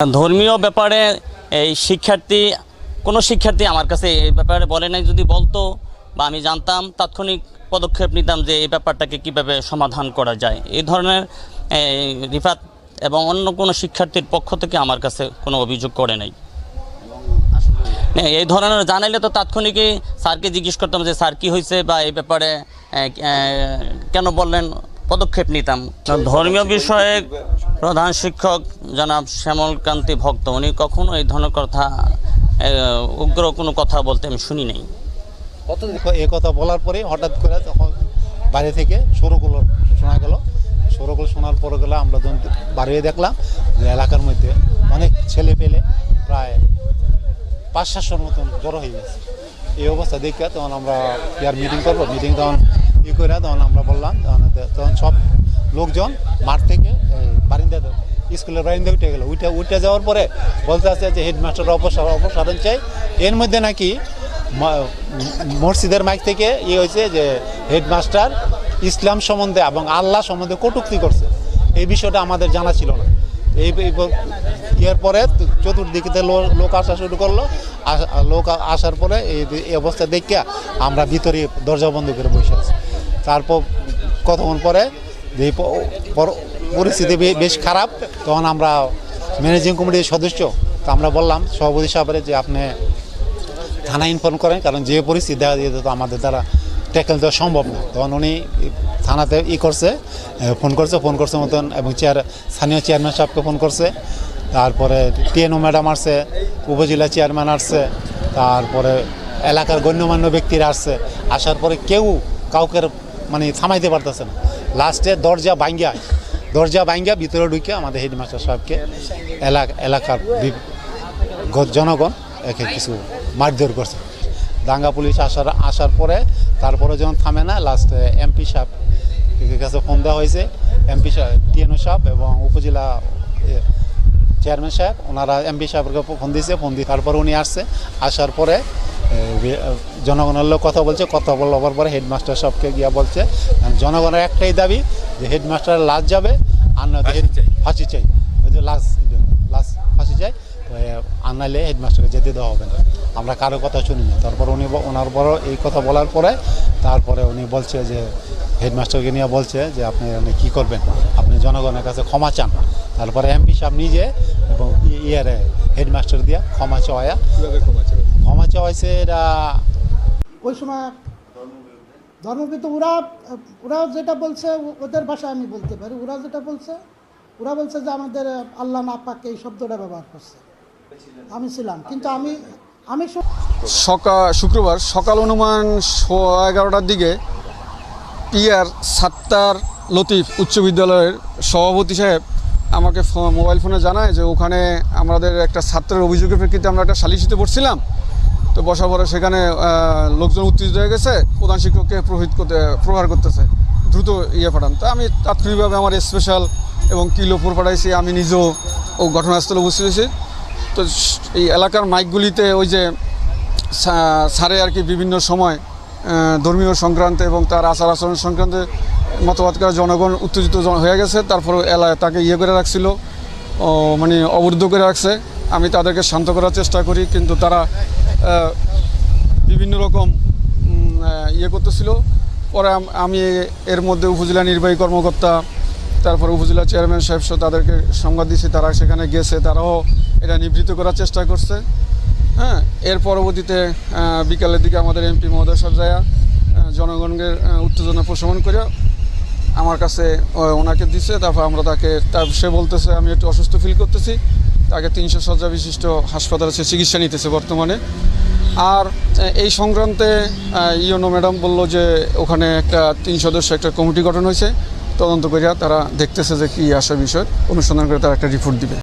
ধর্মীয় ব্যাপারে এই শিক্ষার্থী, কোনো শিক্ষার্থী আমার কাছে এই ব্যাপারে বলে নাই, যদি বলতো বা আমি জানতাম, তাৎক্ষণিক পদক্ষেপ নিতাম যে এই ব্যাপারটাকে কীভাবে সমাধান করা যায়। এই ধরনের রিফাত এবং অন্য কোনো শিক্ষার্থীর পক্ষ থেকে আমার কাছে কোনো অভিযোগ করে নাই। এই ধরনের জানাইলে তো তাৎক্ষণিকই স্যারকে জিজ্ঞেস করতাম যে স্যার কী হয়েছে বা এই ব্যাপারে কেন বললেন? পদক্ষেপ নিতাম। ধর্মীয় বিষয়ে প্রধান শিক্ষক জনাব শ্যামলকান্তি ভক্ত উনি কখনো এই ধরনের কথা উগ্র কোনো কথা বলতে আমি শুনি নাই। কত এই কথা বলার পরে হঠাৎ করে তখন বাইরে থেকে সরুগুলো শোনা গেল সরুগুলো শোনার পরে গেলে আমরা যখন বাড়িয়ে দেখলাম যে এলাকার মধ্যে অনেক ছেলে পেলে প্রায় পাঁচ সাতশোর মতন জড়ো হয়ে গেছে। এই অবস্থা দেখে তখন আমরা ইয়ার মিটিং করব? মিটিং তখন ই করে তখন আমরা বললাম, তখন সব লোকজন মাঠ থেকে এই বারিন্দাতে স্কুলের বারিন্দা উঠে গেলো। উঠে উঠে যাওয়ার পরে বলতে আছে যে হেডমাস্টার অপসার অপসারণ চাই। এর মধ্যে নাকি মসজিদের মাইক থেকে ইয়ে হয়েছে যে হেডমাস্টার ইসলাম সম্বন্ধে এবং আল্লাহ সম্বন্ধে কটূক্তি করছে। এই বিষয়টা আমাদের জানা ছিল না। এই ইয়ের পরে চতুর্দিকে লোক আসা শুরু করল। লোক আসার পরে এই অবস্থা দেখে আমরা ভিতরে দরজা বন্ধ করে বসে আছি। তারপর কতক্ষণ পরে পরিস্থিতি বেশ খারাপ, তখন আমরা ম্যানেজিং কমিটির সদস্য, তো আমরা বললাম, সভাপতি সাহেবের যে আপনি থানা ইনফর্ম করেন, কারণ যে পরিস্থিতি দেখা দিয়ে তো আমাদের দ্বারা ট্যাকেল দেওয়া সম্ভব না। তখন উনি থানাতে ই করছে ফোন করছে ফোন করছে মতন, এবং চেয়ার স্থানীয় চেয়ারম্যান সাহেবকে ফোন করছে। তারপরে টিএনও ম্যাডাম আসছে, উপজেলা চেয়ারম্যান আসছে, তারপরে এলাকার গণ্যমান্য ব্যক্তিরা আসছে। আসার পরে কেউ কাউকে মানে থামাইতে পারতেছে না। লাস্টে দরজা ভাঙ্গিয়া দরজা ভাঙ্গিয়া ভিতরে ঢুকে আমাদের হেডমাস্টার সাহেবকে এলাকা এলাকার জনগণ একে কিছু মারধর করছে। দাঙ্গা পুলিশ আসার আসার পরে তারপরে যখন থামে না, লাস্টে এমপি সাহেব কাছে ফোন দেওয়া হয়েছে। এমপি সাহেব, টিএনও সাহেব এবং উপজেলা চেয়ারম্যান সাহেব, ওনারা এমপি সাহেবকে ফোন দিয়েছে। ফোন দিয়ে তারপরে উনি আসছে। আসার পরে জনগণের লোক কথা বলছে কথা বলার পরে হেডমাস্টার সবকে গিয়া বলছে। জনগণের একটাই দাবি যে হেডমাস্টার লাশ যাবে আর নয়তো হেড- ফাঁসি চাই। ওই যে লাশ লাশ ফাঁসি চাই। তো এ, হেডমাস্টারকে যেতে দেওয়া হবে না। আমরা কারও কথা শুনি না। তারপর উনি ওনার বড় এই কথা বলার পরে তারপরে উনি বলছে যে হেডমাস্টারকে নিয়ে বলছে যে আপনি আপনি কী করবেন? আপনি জনগণের কাছে ক্ষমা চান। তারপরে এমপি সাহেব নিজে এবং ইয়ারে হেডমাস্টার দিয়া ক্ষমা চাওয়া। চাওয়াইছে এটা ওই সময় ধর্মবিদ ওরা ওরা যেটা বলছে ওদের ভাষায় আমি বলতে পারি। ওরা যেটা বলছে ওরা বলছে যে আমাদের আল্লাহ না পাকে এই শব্দটা ব্যবহার করছে। আমি ছিলাম কিন্তু আমি আমি সকাল শুক্রবার সকাল অনুমান এগারোটার দিকে পিয়ার সাত্তার লতিফ উচ্চ বিদ্যালয়ের সভাপতি সাহেব আমাকে মোবাইল ফোনে জানায় যে ওখানে আমাদের একটা ছাত্রের অভিযোগের প্রেক্ষিতে আমরা একটা সালিশিতে পড়ছিলাম তো বসার পরে সেখানে লোকজন উত্তেজিত হয়ে গেছে, প্রধান শিক্ষককে প্রহিত করতে, প্রহার করতেছে, দ্রুত ইয়ে পাঠান। তো আমি তাৎক্ষণিকভাবে আমার স্পেশাল এবং কিলোপুর পাঠাইছি, আমি নিজেও ও ঘটনাস্থলে উপস্থিত হয়েছি। তো এই এলাকার মাইকগুলিতে ওই যে সারে আর কি বিভিন্ন সময় ধর্মীয় সংক্রান্তে এবং তার আচার আচরণ সংক্রান্তে মতবাদ করা জনগণ উত্তেজিত হয়ে গেছে তারপর এলা তাকে ইয়ে করে রাখছিল মানে অবরুদ্ধ করে রাখছে। আমি তাদেরকে শান্ত করার চেষ্টা করি, কিন্তু তারা বিভিন্ন রকম ইয়ে করতেছিল। পরে আমি এর মধ্যে উপজেলা নির্বাহী কর্মকর্তা, তারপর উপজেলা চেয়ারম্যান সাহেব সহ তাদেরকে সংবাদ দিয়েছি, তারা সেখানে গেছে, তারাও এটা নিবৃত্ত করার চেষ্টা করছে। হ্যাঁ এর পরবর্তীতে বিকালের দিকে আমাদের এমপি মহোদয় সাহেব যায় জনগণের উত্তেজনা প্রশমন করে আমার কাছে ওনাকে দিছে, তারপর আমরা তাকে, তার সে বলতেছে, আমি একটু অসুস্থ ফিল করতেছি। তাকে তিনশো শয্যা বিশিষ্ট হাসপাতাল আছে চিকিৎসা নিতেছে বর্তমানে। আর এই সংক্রান্তে ইয়নো ম্যাডাম বলল যে ওখানে একটা তিন সদস্য একটা কমিটি গঠন হয়েছে। তদন্ত করিয়া তারা দেখতেছে যে কী আসা বিষয়, অনুসন্ধান করে তারা একটা রিপোর্ট দিবে।